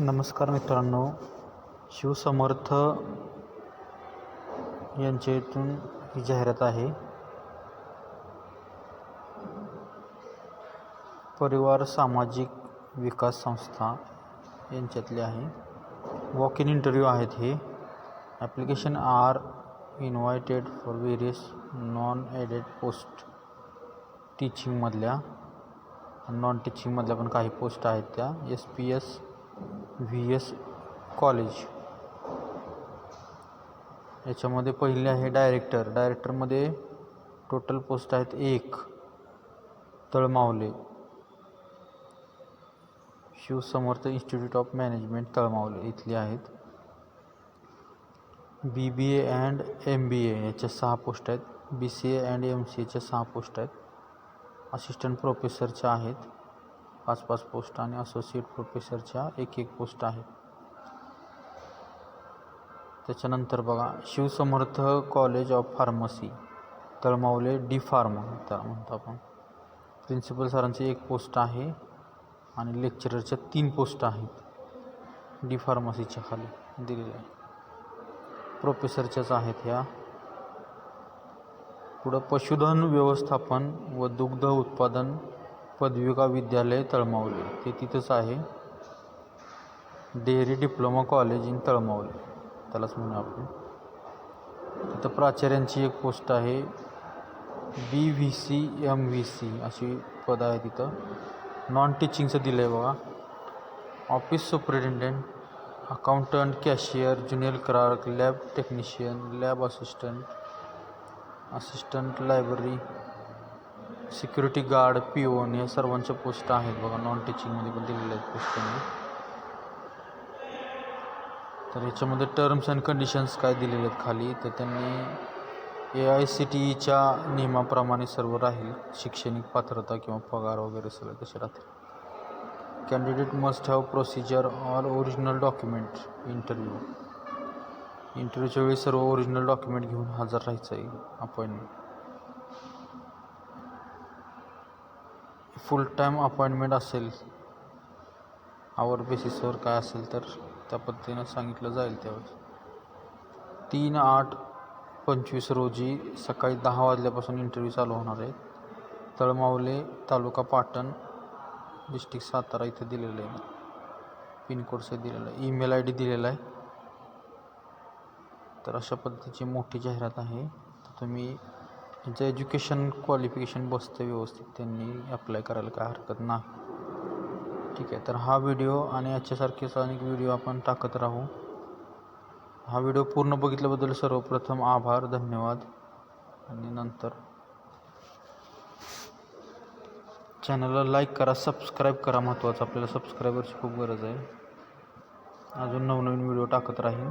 नमस्कार मित्रांनो शिवसमर्थ यांच्या इथून ही जाहिरात आहे. परिवार सामाजिक विकास संस्था यांच्यातली आहे. वॉक इन इंटरव्ह्यू आहेत हे. Application are invited for various non aided post टीचिंगमधल्या non टीचिंगमधल्या पण काही पोस्ट आहेत त्या. S P S V S college याच्यामध्ये पहिले आहे डायरेक्टर डायरेक्टरमध्ये टोटल पोस्ट आहेत एक. Talmavale. Shivsamarth institute of management Talmavale. इथली आहेत. बी बी ए अँड एम बी ए याच्या सहा पोस्ट आहेत. B C A and M C एच्या सहा पोस्ट आहेत. असिस्टंट प्रोफेसरच्या आहेत. पाच पाच पोस्ट आणि असोसिएट प्रोफेसरच्या एक एक पोस्ट आहेत. त्याच्यानंतर बघा Shivsamarth college of pharmacy Talmavale D pharma त्याला म्हणतो आपण. प्रिन्सिपल सरांची एक पोस्ट आहे आणि लेक्चररच्या तीन पोस्ट आहेत. डी फार्मसीच्या खाली दिलेल्या आहे प्रोफेसरच्याच आहेत ह्या. पुढं पशुधन व्यवस्थापन व दुग्ध उत्पादन पदविका विद्यालय तळमावले. ते तिथंच आहे. Dairy diploma college in Talmavale. त्यालाच म्हणू आपण. तिथं प्राचार्यांची एक पोस्ट आहे. B V C M V C अशी पद आहे तिथं. नॉन टीचिंगचं दिलं आहे बघा. Office superintendent accountant cashier junior clerk lab technician lab assistant assistant library security guard peon या सर्वांच्या पोस्ट आहेत बघा. नॉन टीचिंगमध्ये पण दिलेल्या आहेत पोस्ट त्यांनी. तर ह्याच्यामध्ये टर्म्स अँड कंडिशन्स काय दिलेले आहेत खाली? तर त्यांनी ए आय सी टी ईच्या नियमाप्रमाणे सर्व राहील. शैक्षणिक पात्रता किंवा पगार वगैरे सगळं कसे राहतील? Candidate must have procedure or original document interview इंटरव्ह्यूच्या वेळी सर्व ओरिजिनल डॉक्युमेंट घेऊन हजर राहायचं आहे. अपॉइंटमेंट फुल टाईम अपॉइंटमेंट असेल आवर बेसिसवर काय असेल तर त्या पद्धतीनं सांगितलं जाईल त्यावेळेस. तीन आठ पंचवीस रोजी सकाळी दहा वाजल्यापासून इंटरव्ह्यू चालू होणार आहे. तळमावले तालुका पाटण डिस्ट्रिक्ट सातारा इथे दिलेलं आहे. पिनकोडचं दिलेलं आहे. ईमेल आय डी दिलेला आहे. तर अशा पद्धतीची मोठी जाहिरात आहे. तर तुम्ही ज्यांचं एज्युकेशन क्वालिफिकेशन बसतं व्यवस्थित. त्यांनी अप्लाय करायला काय हरकत नाही. ठीक आहे. तर हा व्हिडिओ आणि याच्यासारखेच अनेक व्हिडिओ आपण टाकत राहू. हा व्हिडिओ पूर्ण बघितल्याबद्दल सर्वप्रथम आभार धन्यवाद. आणि नंतर चॅनलला लाईक करा सबस्क्राईब करा महत्त्वाचं. आपल्याला सबस्क्रायबरची खूप गरज आहे. अजून नवनवीन व्हिडिओ टाकत राहीन.